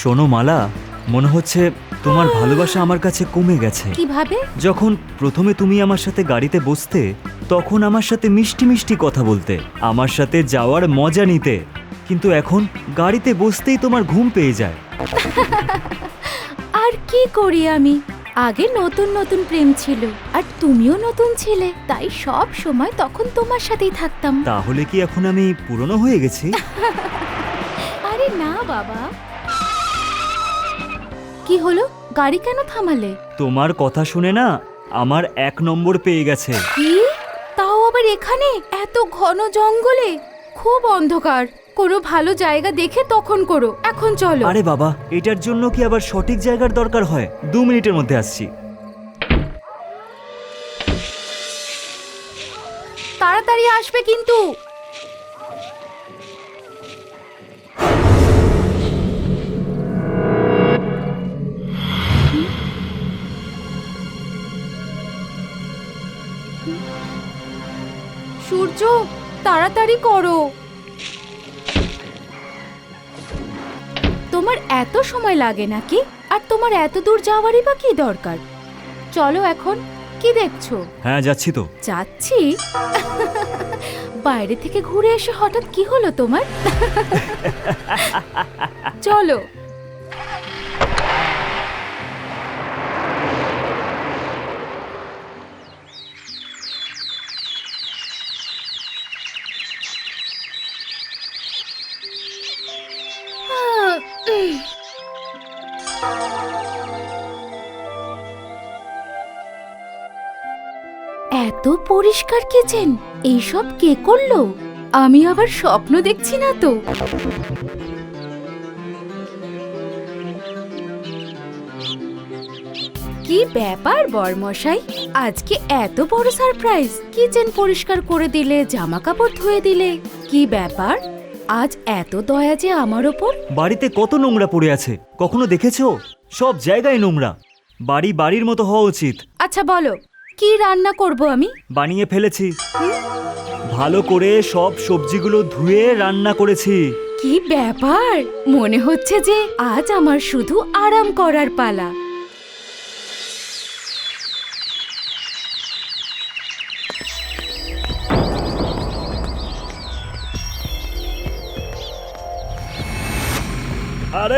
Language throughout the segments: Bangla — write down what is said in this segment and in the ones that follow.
শোনো মালা মনে হচ্ছে তোমার ভালোবাসা আমার কাছে কমে গেছে। কীভাবে? যখন প্রথমে তুমি আমার সাথে গাড়িতে বসতে তখন আমার সাথে মিষ্টি মিষ্টি কথা বলতে আমার সাথে যাওয়ার মজা নিতে কিন্তু এখন গাড়িতে বসতেই তোমার ঘুম পেয়ে যায়। আর কি করি আমি? আগে নতুন নতুন প্রেম ছিল আর তুমিও নতুন ছিলে তাই সব সময় তখন তোমার সাথেই থাকতাম। তাহলে কি এখন আমি পুরনো হয়ে গেছি? আরে না বাবা কি হলো? গাড়ি কেন থামালে? তোমার কথা শুনে না আমার এক নম্বর পেয়ে গেছে। কি? তাও আবার এখানে? এত ঘন জঙ্গলে? খুব অন্ধকার। কোনো ভালো জায়গা দেখে তখন করো। এখন চলো। আরে বাবা এটার জন্য কি আবার সঠিক জায়গার দরকার হয়? দু মিনিটের মধ্যে আসছি। তাড়াতাড়ি আসবে কিন্তু। সূর্য তাড়াতাড়ি করো। তোমার এত সময় লাগে নাকি? আর তোমার এত দূর যাওয়ারই বা কি দরকার? চলো এখন কি দেখছ? হ্যাঁ যাচ্ছি তো। যাচ্ছি? বাইরে থেকে ঘুরে এসে হঠাৎ কি হলো তোমার? চলো। এত পরিষ্কার কিচেন এইসব কে করল? আমি আবার স্বপ্ন দেখছি না তো। কি ব্যাপার বরমশাই? আজকে এত বড় সারপ্রাইজ। কিচেন পরিষ্কার করে দিলে জামা কাপড় ধুয়ে দিলে। কি ব্যাপার? আজ এত দয়া যে আমার ওপর? বাড়িতে কত নোংরা পড়ে আছে? কখনো দেখেছ? সব জায়গায় নোংরা। বাড়ি বাড়ির মতো হওয়া উচিত। আচ্ছা বলো। কি রান্না করব আমি? বানিয়ে ফেলেছি। ভালো করে সব সবজিগুলো ধুয়ে রান্না করেছি। কি ব্যাপার? মনে হচ্ছে যে আজ আমার শুধু আরাম করার পালা।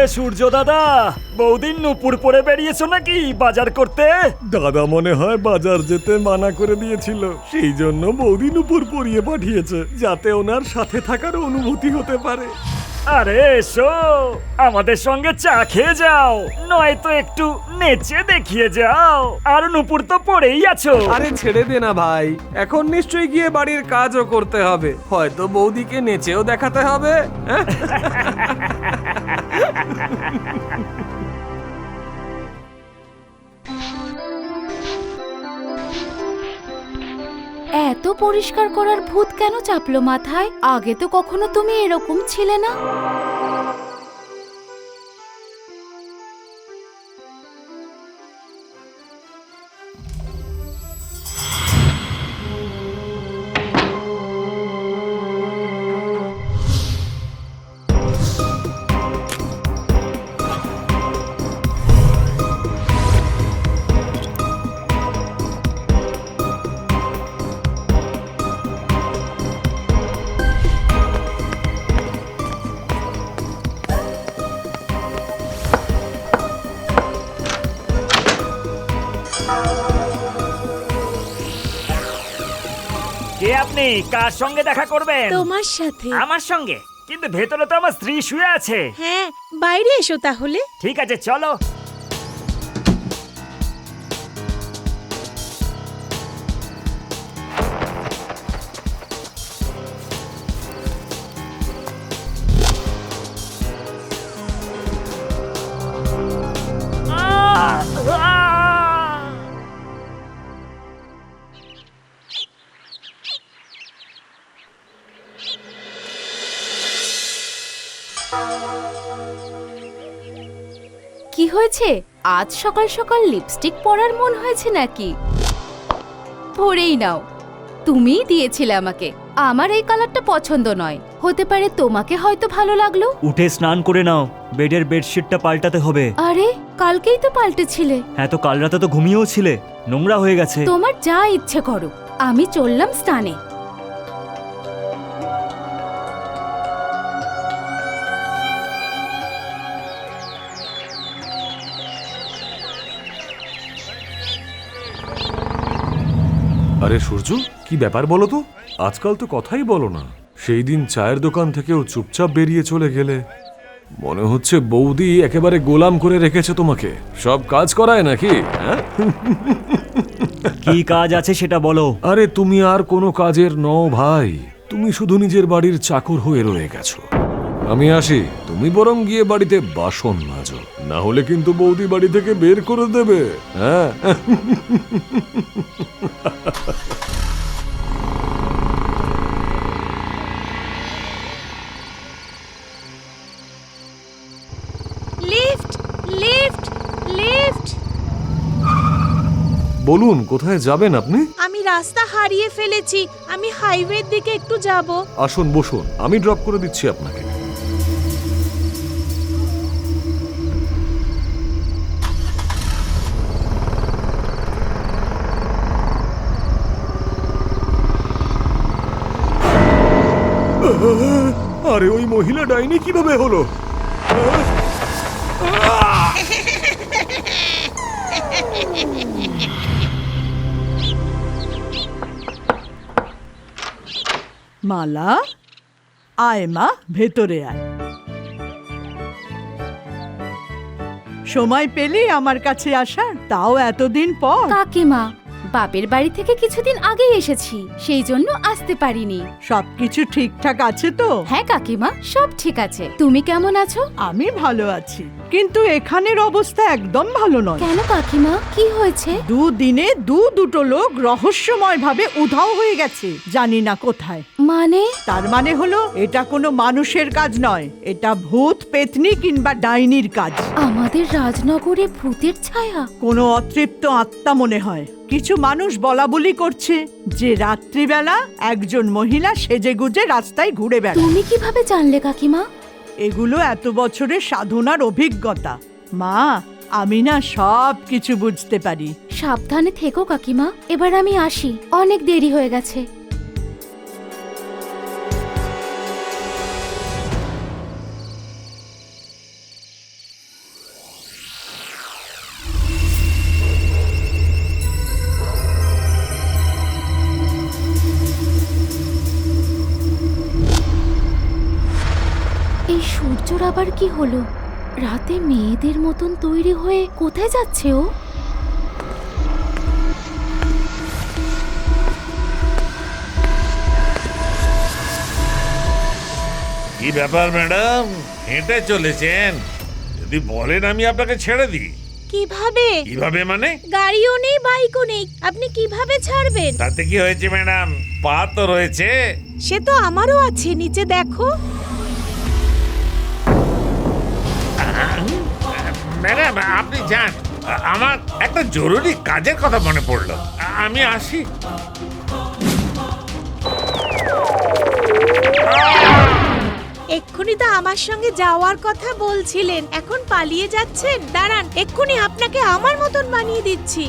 আরে সূর্য দাদা। বৌদিন নুপুর পরে বেরিয়েছো নাকি বাজার করতে? দাদা মনে হয় বাজার যেতে মানা করে দিয়েছিল। সেই জন্য বৌদি নুপুর পরিয়ে পাঠিয়েছে যাতে ওনার সাথে থাকার অনুভূতি হতে পারে। আরে এসো। আমাদের সঙ্গে চা খেয়ে যাও। নয়তো একটু নেচে দেখিয়ে যাও। আর নুপুর তো পড়েই আছো। আরে ছেড়ে দে না ভাই। এখন নিশ্চয়ই গিয়ে বাড়ির কাজও করতে হবে। হয়তো বৌদিকে নেচেও দেখাতে হবে হ্যাঁ? এত পরিষ্কার করার ভূত কেন চাপলো মাথায়? আগে তো কখনো তুমি এরকম ছিলে না। কে আপনি? কার সঙ্গে দেখা করবেন? তোমার সাথে। আমার সঙ্গে। কিন্তু ভেতরে তো আমার স্ত্রী শুয়ে আছে। হ্যাঁ বাইরে এসো তাহলে। ঠিক আছে চলো। হয়েছে আজ সকাল সকাল লিপস্টিক পরার মন হয়েছে নাকি? পরেই নাও তুমিই দিয়েছিলে আমাকে। আমার এই কালারটা পছন্দ নয়। হতে পারে তোমাকে হয়তো ভালো লাগল। উঠে স্নান করে নাও। বেডের বেডশিটটা পাল্টাতে হবে। আরে কালকেই তো পাল্টেছিলে। হ্যাঁ তো কাল রাতে তো ঘুমিয়েও ছিলে। নোংরা হয়ে গেছে। তোমার যা ইচ্ছে করো। আমি চললাম স্নানে। আরে সূর্য কি ব্যাপার বলো তো? আজকাল তো কথাই বলো না। সেই দিন চায়ের দোকান থেকেও চুপচাপ বেরিয়ে চলে গেলে। মনে হচ্ছে বৌদি একেবারে গোলাম করে রেখেছে তোমাকে। সব কাজ করায় নাকি হ্যাঁ? কি কাজ আছে সেটা বলো। আরে তুমি আর কোনো কাজের নও ভাই। তুমি শুধু নিজের বাড়ির চাকর হয়ে রয়ে গেছো। আমি আসি। তুমি বরং গিয়ে বাড়িতে বাসন মাজো। না হলে কিন্তু বৌদি বাড়ি থেকে বের করে দেবে। হ্যাঁ? Lift lift lift. বলুন কোথায় যাবেন আপনি? আমি রাস্তা হারিয়ে ফেলেছি। আমি হাইওয়ের দিকে একটু যাব। আসুন বসুন। আমি ড্রপ করে দিচ্ছি আপনাকে। আরে ওই মহিলা ডাইনি কীভাবে হলো? মালা আয় মা ভেতরে আয়। সময় পেলি আমার কাছে আসার তাও এতদিন পর। কাকিমা বাপের বাড়ি থেকে কিছুদিন আগেই এসেছি সেই জন্য আসতে পারিনি। সবকিছু ঠিকঠাক আছে তো? হ্যাঁ কাকিমা সব ঠিক আছে। তুমি কেমন আছো? আমি ভালো আছি কিন্তু এখানের অবস্থা একদম ভালো নয়। কেন কাকিমা? কি হয়েছে? দুদিনে দু দুটো লোক রহস্যময় ভাবে উধাও হয়ে গেছে জানি না কোথায়। মানে? তার মানে হলো এটা কোনো মানুষের কাজ নয় এটা ভূত পেতনি কিংবা ডাইনির কাজ। আমাদের রাজনগরে ভূতের ছায়া। কোনো অতৃপ্ত আত্মা মনে হয়। কিছু মানুষ বলা বলি করছে যে রাত্রিবেলা একজন মহিলা সেজে গুজে রাস্তায় ঘুরে বেড়ায়। তুমি কীভাবে জানলে কাকিমা? এগুলো এত বছরের সাধনার অভিজ্ঞতা। মা আমি না সব কিছু বুঝতে পারি। সাবধানে থেকো কাকিমা। এবার আমি আসি। অনেক দেরি হয়ে গেছে। আবার কি হলো? রাতে মেয়েদের মতন তৈরি হয়ে কোথায় যাচ্ছে ও? কি ব্যাপার ম্যাডাম? হেঁটে চলেছেন। যদি বলেন আমি আপনাকে ছেড়ে দিই। কীভাবে? কীভাবে মানে? গাড়িও নেই বাইকও নেই। আপনি কীভাবে ছাড়বেন? তাতে কি হয়েছে ম্যাডাম? পা তো রয়েছে। সে তো আমারও আছে নিচে দেখো। ম্যাডাম আপনি যান। আমার একটা জরুরি কাজের কথা মনে পড়ল। আমি আসি। এক্ষুনি তো আমার সঙ্গে যাওয়ার কথা বলছিলেন। এখন পালিয়ে যাচ্ছেন? দাঁড়ান এক্ষুনি আপনাকে আমার মতন বানিয়ে দিচ্ছি।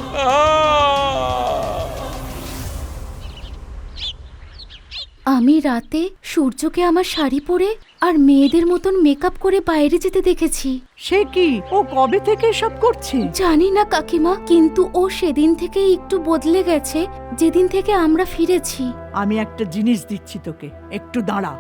আমি রাতে সূর্যকে আমার শাড়ি পরে আর মেয়েদের মতন মেকআপ করে বাইরে যেতে দেখেছি। সে কি? ও কবে থেকে সব করছে? জানি না কাকিমা কিন্তু ও সেদিন থেকে একটু বদলে গেছে যেদিন থেকে আমরা ফিরেছি। আমি একটা জিনিস দিচ্ছি তোকে একটু দাঁড়া।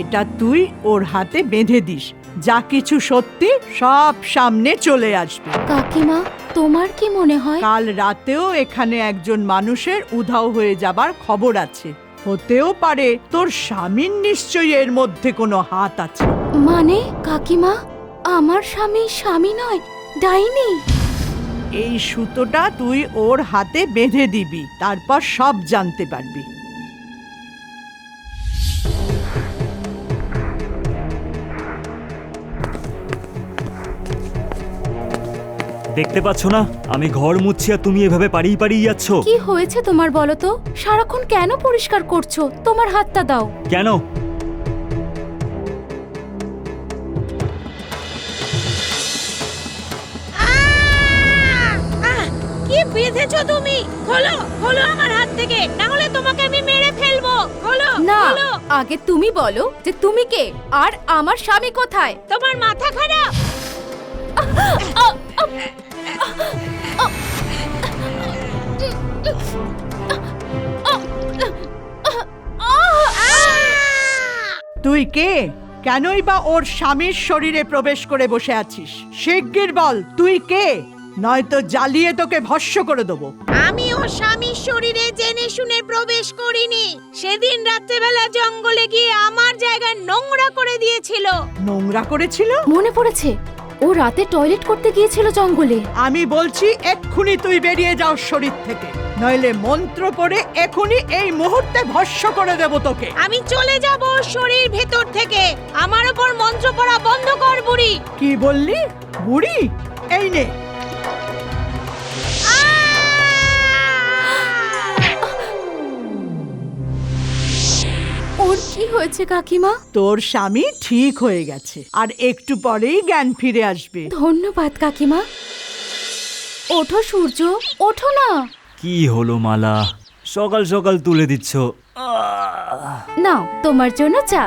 এটা তুই ওর হাতে বেঁধে দিস যা কিছু সত্যি সব সামনে চলে আসবে। কাকিমা তোমার কি মনে হয়? কাল রাতেও এখানে একজন মানুষের উধাও হয়ে যাবার খবর আছে। হতেও পারে তোর স্বামীর নিশ্চয়ই এর মধ্যে কোনো হাত আছে। মানে কাকিমা? আমার স্বামী স্বামী নয় ডাইনি এই সুতোটা তুই ওর হাতে বেঁধে দিবি তারপর সব জানতে পারবি। দেখতে পাচ্ছ না? আমি ঘর মুছছি আর তুমি এভাবে পাড়িয়ে পাড়িয়ে যাচ্ছ। কি হয়েছে তোমার বলো তো? সারাক্ষণ কেন পরিষ্কার করছ? তোমার হাতটা দাও। কেন? আহ, কি বেঁধেছো তুমি? খোলো খোলো আমার হাত থেকে। না হলে তোমাকে আমি মেরে ফেলব। খোলো না খোলো। আগে তুমি বলো যে তুমি কে? আর আমার স্বামী কোথায়? তোমার মাথা খারাপ। তুই কে? কেনই বা ওর স্বামীর শরীরে প্রবেশ করে বসে আছিস? শিগগির বল তুই কে? নয়তো জ্বালিয়ে তোকে ভস্য করে দেবো। আমি ওর স্বামীর শরীরে জেনে শুনে প্রবেশ করিনি। সেদিন রাত্রেবেলা জঙ্গলে গিয়ে আমার জায়গায় নোংরা করে দিয়েছিল। নোংরা করেছিল? মনে পড়েছে ও রাতে টয়লেট করতে গিয়েছিল জঙ্গলে। আমি বলছি এক্ষুনি তুই বেরিয়ে যাও শরীর থেকে। নইলে মন্ত্র পড়ে এখুনি এই মুহূর্তে ভস্য করে দেব তোকে। আমি চলে যাব শরীর ভেতর থেকে। আমার উপর মন্ত্র পড়া বন্ধ কর বুড়ি। কি বললি? বুড়ি? এই নে কি হয়েছে কাকিমা? তোর স্বামী ঠিক হয়ে গেছে আর একটু পরেই জ্ঞান ফিরে আসবে। ধন্যবাদ কাকিমা। ওঠো সূর্য ওঠো না। কি হলো মালা? সকাল সকাল তুলে দিচ্ছ। আহ! নাও তোমার জন্য চা।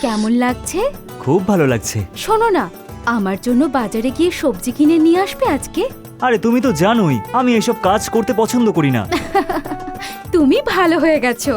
কেমন লাগছে? খুব ভালো লাগছে। শোনো না আমার জন্য বাজারে গিয়ে সবজি কিনে নিয়ে আসবে আজকে? আরে তুমি তো জানোই আমি এসব কাজ করতে পছন্দ করি না। তুমি ভালো হয়ে গেছো।